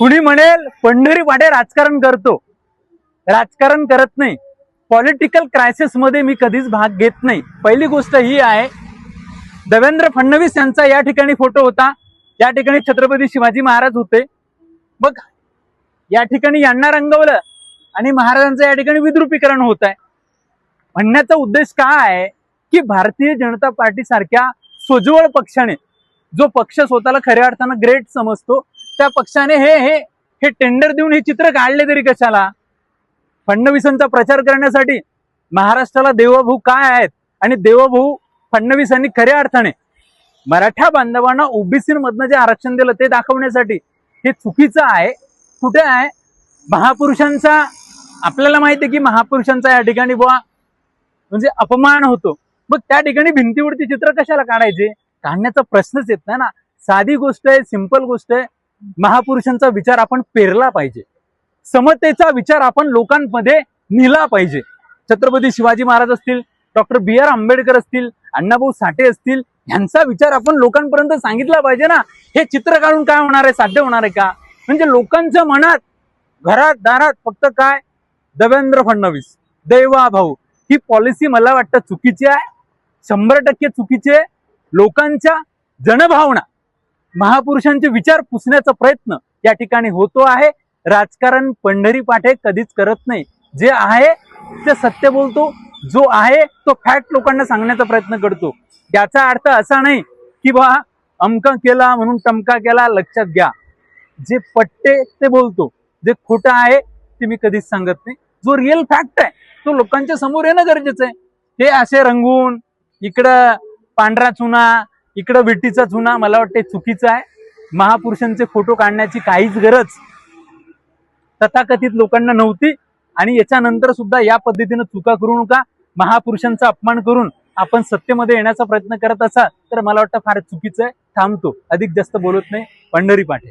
कुणी म्हणेल पंढरी पाटे राजकारण करतो. राजकारण करत नाही. पॉलिटिकल क्रायसिसमध्ये मी कधीच भाग घेत नाही. पहिली गोष्ट ही आहे देवेंद्र फडणवीस यांचा या ठिकाणी फोटो होता. या ठिकाणी छत्रपती शिवाजी महाराज होते. मग या ठिकाणी यांना रंगवलं आणि महाराजांचं या ठिकाणी विद्रुपीकरण होत आहे म्हणण्याचा उद्देश काय आहे की भारतीय जनता पार्टी सारख्या सोज्वळ पक्षाने जो पक्ष स्वतःला खऱ्या अर्थानं ग्रेट समजतो त्या पक्षाने हे हे हे टेंडर देऊन हे चित्र काढले तरी कशाला? फडणवीसांचा प्रचार करण्यासाठी महाराष्ट्राला देवभाऊ काय आहेत? आणि देवभाऊ फडणवीसांनी खऱ्या अर्थाने मराठा बांधवांना ओबीसी मधनं जे आरक्षण दिलं ते दाखवण्यासाठी हे चुकीचं आहे. कुठे आहे? महापुरुषांचा आपल्याला माहिती आहे की महापुरुषांचा या ठिकाणी बुवा म्हणजे अपमान होतो. मग त्या ठिकाणी भिंतीवरती चित्र कशाला काढायचे? काढण्याचा प्रश्नच येत नाही ना. साधी गोष्ट आहे सिंपल गोष्ट आहे. महापुरुषांचा विचार आपण पेरला पाहिजे. समतेचा विचार आपण लोकांमध्ये नेला पाहिजे. छत्रपती शिवाजी महाराज असतील डॉक्टर बी आर आंबेडकर असतील अण्णाभाऊ साठे असतील यांचा विचार आपण लोकांपर्यंत सांगितला पाहिजे ना. हे चित्र काढून काय होणार आहे? साध्य होणार आहे का? म्हणजे लोकांच्या मनात घरात दारात फक्त काय? देवेंद्र फडणवीस. देवा भाऊ. ही पॉलिसी मला वाटतं चुकीची आहे. शंभर टक्के चुकीची आहे. लोकांच्या जनभावना. महापुरुषांचे विचार पुसण्याचा प्रयत्न या ठिकाणी होतो आहे. राजकारण पंढरी पाठे कधीच करत नाही. जे आहे ते सत्य बोलतो. जो आहे तो फॅक्ट लोकांना सांगण्याचा प्रयत्न करतो. याचा अर्थ असा नाही की बा अमका केला म्हणून टमका केला लक्षात घ्या. जे पट्टे ते बोलतो. जे खोटं आहे ते मी कधीच सांगत नाही. जो रिअल फॅक्ट आहे तो लोकांच्या समोर येणं गरजेचं आहे. हे असे रंगून इकडं पांढरा चुना इकडं विटीचा चुना मला वाटते चुकीचं आहे. महापुरुषांचे फोटो काढण्याची काहीच गरज तथाकथित लोकांना नव्हती. आणि याच्यानंतर सुद्धा या पद्धतीनं चुका करू नका. महापुरुषांचा अपमान करून आपण सत्तेमध्ये येण्याचा प्रयत्न करत असाल तर मला वाटतं फार चुकीचं आहे. थांबतो. अधिक जास्त बोलत नाही. पंढरी पाठे